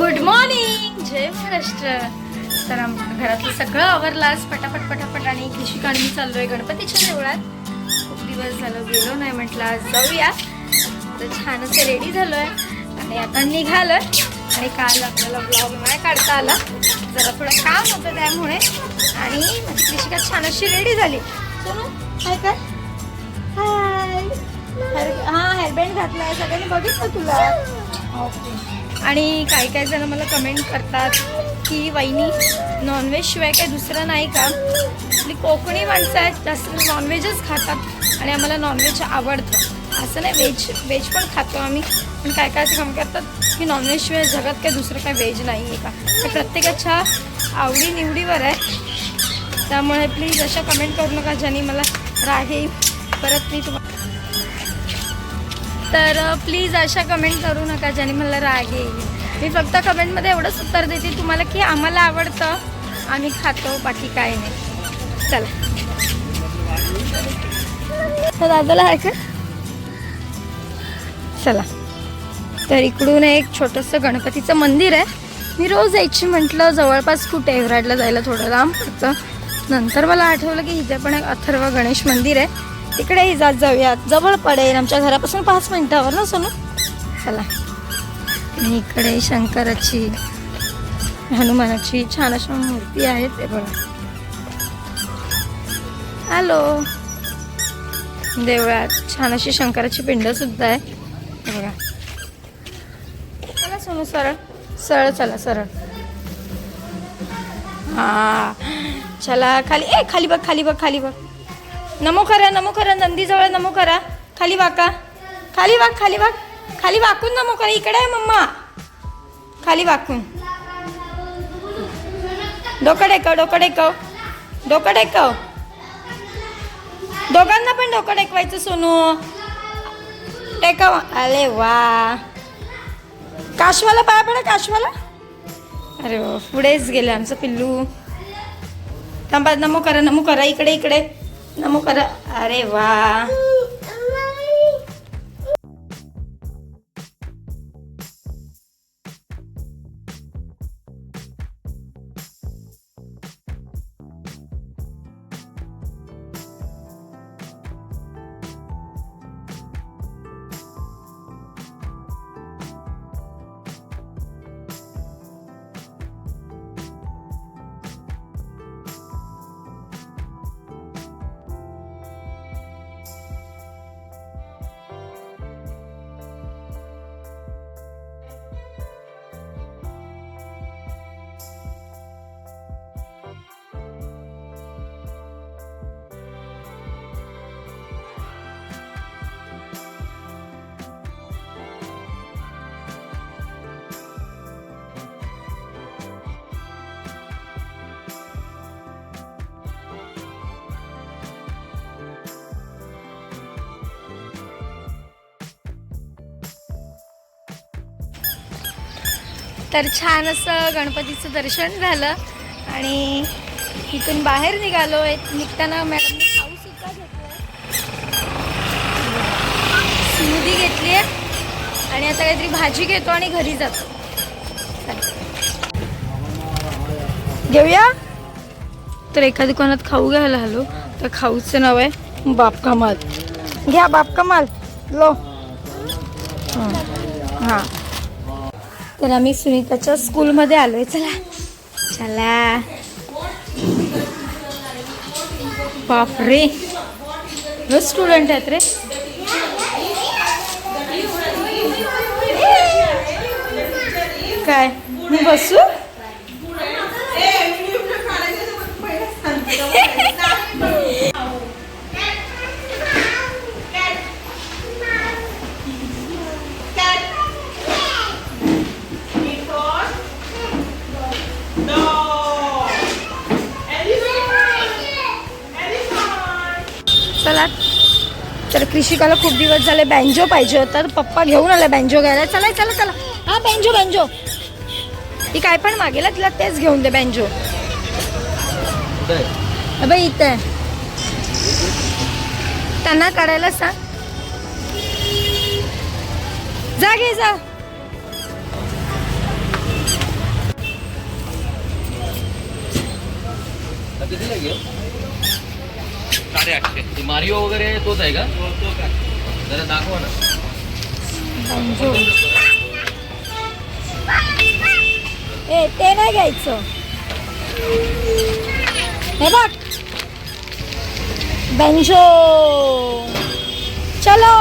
Good morning जय महाराष्ट्र. तर घरातलं सगळं आवरलं आज पटापट पटापट आणि खिशी मी चाललोय गणपतीच्या देवळात. खूप दिवस झालं गेलो नाही म्हटलं आज जाऊया. तर छान असं रेडी झालोय. आणि आता निघालोय. आणि काल आपल्याला ब्लॉग नाही काढता आला. जरा थोडं काम होतं त्यामुळे. आणि कृषिका छान अशी रेडी झाली. सोनू काय काय हाय हा हेअरबँड घातलाय. सगळ्यांनी बघितलं तुला? ओके आणि काही काही जण मला कमेंट करतात की वहिनी नॉनव्हेजशिवाय काही दुसरं नाही का? आपली कोकणी माणसं आहेत जास्त नॉनव्हेजच खातात आणि आम्हाला नॉनव्हेज आवडतं. असं नाही व्हेज व्हेज पण खातो आम्ही. पण काय काय कमेंट करतात की नॉनव्हेजशिवाय जगात काही दुसरं काही व्हेज नाही आहे का? तर प्रत्येकाच्या आवडीनिवडीवर आहे. त्यामुळे प्लीज अशा कमेंट करू नका ज्यांनी मला राग येईल. परत मी तुम्हाला तर प्लीज अशा कमेंट करू नका ज्याने मला राग येईल. मी फक्त कमेंटमध्ये एवढंच उत्तर देते तुम्हाला की आम्हाला आवडतं आम्ही खातो बाकी काय नाही. चला. तर दादाला आहे का? चला. तर इकडून एक छोटंसं गणपतीचं मंदिर आहे. मी रोज यायची म्हटलं जवळपास कुठे एव्हराडला जायला थोडं लांब पडतं. नंतर मला आठवलं की इथे पण एक अथर्व गणेश मंदिर आहे. तिकडेही जात जाऊयात. जवळ पडेल. आमच्या घरापासून पाच मिनिटावर ना सोनू? चला. आणि इकडे शंकराची हनुमानाची छान अशा मूर्ती आहे ते बघा. हॅलो. देवळात छान अशी शंकराची पिंड सुद्धा आहे. बघा. चला सोनू सरळ. सरळ चला सरळ. हा. चला खाली. ए खाली बघ खाली बघ खाली बघ. नमो करा नमो करा नंदीजवळ नमो करा. खाली वाका. खाली वाक खाली वाक. खाली वाकून नमो करा. इकडे आहे मम्मा. खाली वाकून. डोकं टेकव डोकं टेकव डोकं टेकव दोघांना पण डोकं टेकवायचं सोनू. टेकव अरे वा. काशवाला पाया पडा काशवाला. अरे वा पुढेच गेले आमचं पिल्लू. थांबा नमो करा नमो करा. इकडे इकडे. नमो करा अरे वा तर छान असं गणपतीचं दर्शन झालं आणि इथून बाहेर निघालो आहे. निघताना मॅडमने खाऊ सुद्धा स्मूदी घेतली आहे. आणि आता काहीतरी भाजी घेतो आणि घरी जातो. घेऊया? तर एका दुकानात खाऊ घ्यायला आलो तर खाऊचं नाव आहे बापकामाल. घ्या बापकामाल. लो. हां. हां. तर आम्ही सुनीताच्या स्कूलमध्ये आलो आहे चला. चला. बापरे. रे स्टुडंट आहेत रे. काय? मी बसू? तर कृषिकाला खूप दिवस झाले बँजो पाहिजे होता. तर पप्पा घेऊन आला बँजो घ्यायला. चला चला चला. हा बँजो बँजो ती काय पण मागेल तिला तेच घेऊन दे बँजो अबे इथं. आहे त्यांना काढायला सांग. जा घे जा. साडेआठशे. ते मारिओ वगैरे तोच आहे का? जरा दाखवा ना. बंजो ए ते नाही घ्यायचं. हे बघ. बेंजो. चलो.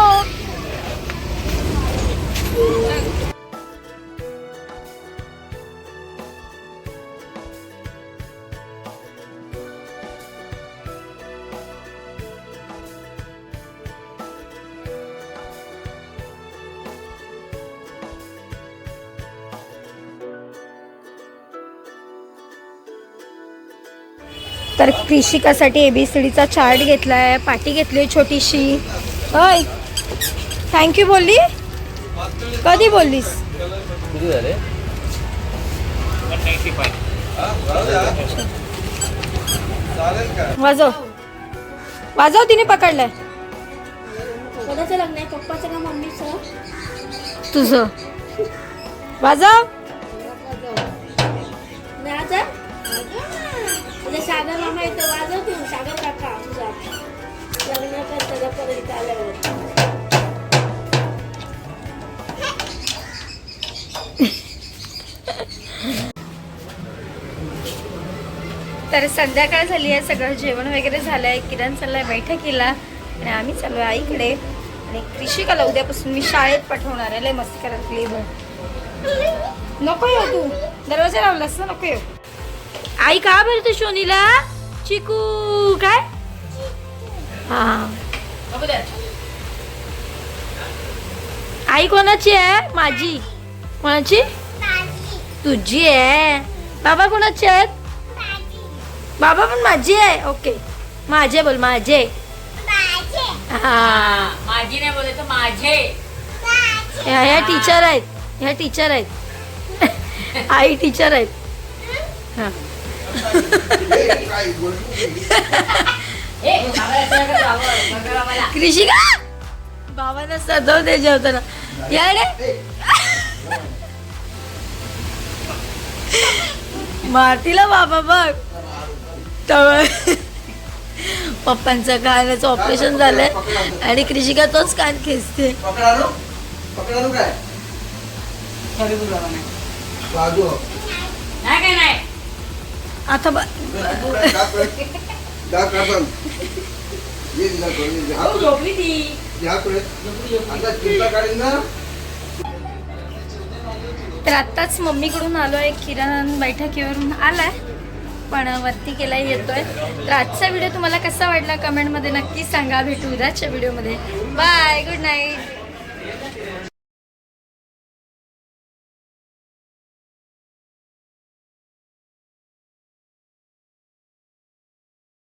तर कृषिकासाठी एबीसीडीचा चार्ट घेतलाय पाटी घेतली छोटीशी. होय थँक्यू बोलली? कधी बोललीस? वाजव. वाजव तिने पकडलंय. लग्न आहे? पप्पाचं का मम्मीचं. तुझं. वाजव. तर संध्याकाळ झाली आहे सगळं जेवण वगैरे झालं आहे किरण चाललाय बैठकीला. आणि आम्ही चालू आहे आईकडे. आणि कृषिकाला उद्यापासून मी शाळेत पाठवणार आहे. लय मस्ती करत बघ नको येऊ तू. दरवाजा लावलास ना नको येऊ. आई का बरं तू शोनीला? चिकू काय? हा. आई कोणाची आहे? माझी. कोणाची? तुझी आहे. बाबा कोणाचे आहेत? बाबा पण माझी आहे. ओके माझे बोल माझे हा. माझी नाही बोलायचं माझे ह्या ह्या टीचर आहेत. ह्या टीचर आहेत. आई टीचर आहेत. हा. कृषिका? बाबांना सदवते जेवताना. या रे. मारतीला बाबा बघ. तळ. पप्पांचं कानाचं ऑपरेशन झालंय. आणि कृषिका तोच कान खेचते. पकडालो? पकडालो काय? बाजू. नाही काय नाही. आता तर आत्ताच मम्मीकडून आलो आहे किरण बैठकीवरून आलाय. पण वरती केला येतोय. तर आजचा व्हिडिओ तुम्हाला कसा वाटला कमेंटमध्ये नक्की सांगा. भेटू उद्याच्या व्हिडिओमध्ये. Bye good night.